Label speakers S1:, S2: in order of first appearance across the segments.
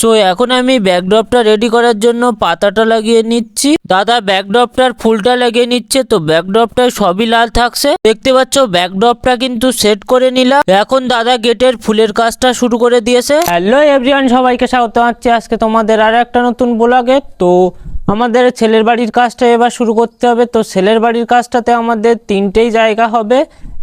S1: So এখন আমি ব্যাকড্রপটা ready করার জন্য পাতাটা লাগিয়ে নিচ্ছি। দাদা ব্যাকড্রপটার ফুলটা লাগিয়ে নিচ্ছে, তো ব্যাকড্রপটায় সবই লাল থাকছে। দেখতে পাচ্ছ ব্যাকড্রপটা কিন্তু সেট করে নিলাম। এখন দাদা গেটের ফুলের কাজটা শুরু করে দিয়েছে। হ্যালো এভরিওয়ান সবাইকে স্বাগত জানাচ্ছি। আজকে তোমাদের আর একটা নতুন ব্লগে তো আমাদের ছেলের বাড়ির কাজটা এবার শুরু করতে হবে। তো ছেলের বাড়ির কাজটাতে আমাদের তিনটেই জায়গা হবে।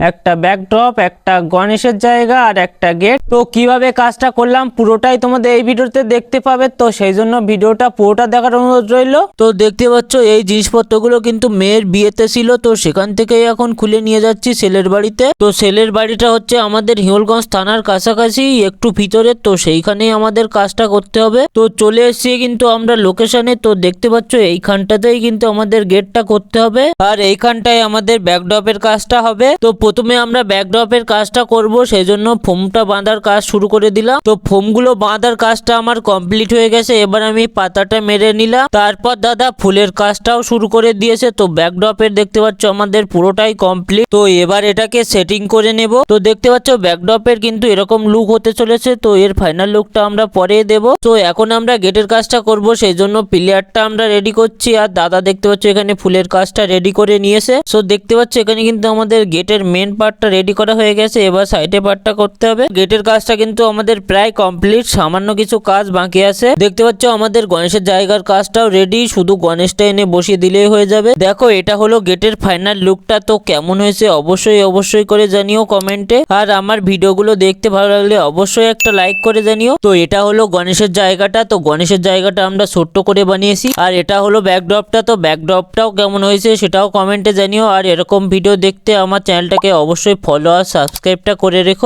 S1: একটা ব্যাকড্রপ একটা গণেশের জায়গা আর একটা গেট তো কীভাবে কাজটা করলাম পুরোটাই তোমাদের এই ভিডিওতে দেখতে পাবে। তো সেই জন্য ভিডিওটা পুরোটা দেখার অনুরোধ রইল। তো দেখতে পাচ্ছ এই জিনিসপত্রগুলো কিন্তু মেয়ের বিয়েতে ছিল। তো সেখান থেকেই এখন খুলে নিয়ে যাচ্ছি ছেলের বাড়িতে। তো ছেলের বাড়িটা হচ্ছে আমাদের হিঙ্গলগঞ্জ থানার কাছাকাছি, একটু ভিতরে। তো সেইখানেই আমাদের কাজটা করতে হবে। তো চলে এসেছি কিন্তু আমরা লোকেশনে তো দেখতে পাচ্ছ এইখানটাতেই কিন্তু আমাদের গেটটা করতে হবে। আর এইখানটায় আমাদের ব্যাকড্রপের কাজটা হবে। তো প্রথমে আমরা ব্যাকড্রপের কাজটা করব সেই জন্য ফোমটা বাঁধার কাজ শুরু করে দিলাম। তো ফোমগুলো বাঁধার কাজটা আমার কমপ্লিট হয়ে গেছে, এবার আমি পাতাটা মেরে নিলাম। তারপর দাদা ফুলের কাজটাও শুরু করে দিয়েছে, তো ব্যাকড্রপের দেখতে পাচ্ছ আমাদের পুরোটাই কমপ্লিট তো এবার এটাকে সেটিং করে নেব। তো দেখতে পাচ্ছ ব্যাকড্রপের কিন্তু এরকম লুক হতে চলেছে, তো এর ফাইনাল লুকটা আমরা পরে দেব। তো এখন আমরা গেটের কাজটা করব সেই জন্য প্লেয়ারটা আমরা রেডি করছি, আর দাদা দেখতে পাচ্ছ এখানে ফুলের কাজটা রেডি করে নিয়েছে। সো দেখতে পাচ্ছ এখানে কিন্তু আমাদের গেটের মেন পার্টটা রেডি করা হয়ে গেছে, এবার সাইডে পার্টটা করতে হবে। গেটের কাজটা কিন্তু আমাদের প্রায় কমপ্লিট সামান্য কিছু কাজ বাকি আছে। দেখতে পাচ্ছ আমাদের গণেশের জায়গার কাজটাও রেডি শুধু গণেশটা এনে বসিয়ে দিলেই হয়ে যাবে। দেখো, এটা হলো গেটের ফাইনাল লুকটা তো কেমন হয়েছে অবশ্যই অবশ্যই করে জানিও কমেন্টে আর আমার ভিডিওগুলো দেখতে ভালো লাগলে অবশ্যই একটা লাইক করে জানিও। তো এটা হলো গণেশের জায়গাটা, তো গণেশের জায়গাটা আমরা ছোট্ট করে বানিয়েছি। আর এটা হলো ব্যাকড্রপটা তো ব্যাকড্রপটাও কেমন হয়েছে সেটাও কমেন্টে জানিও। আর এরকম ভিডিও দেখতে আমার চ্যানেলটাকে অবশ্যই ফলো আর সাবস্ক্রাইবটা করে রেখো।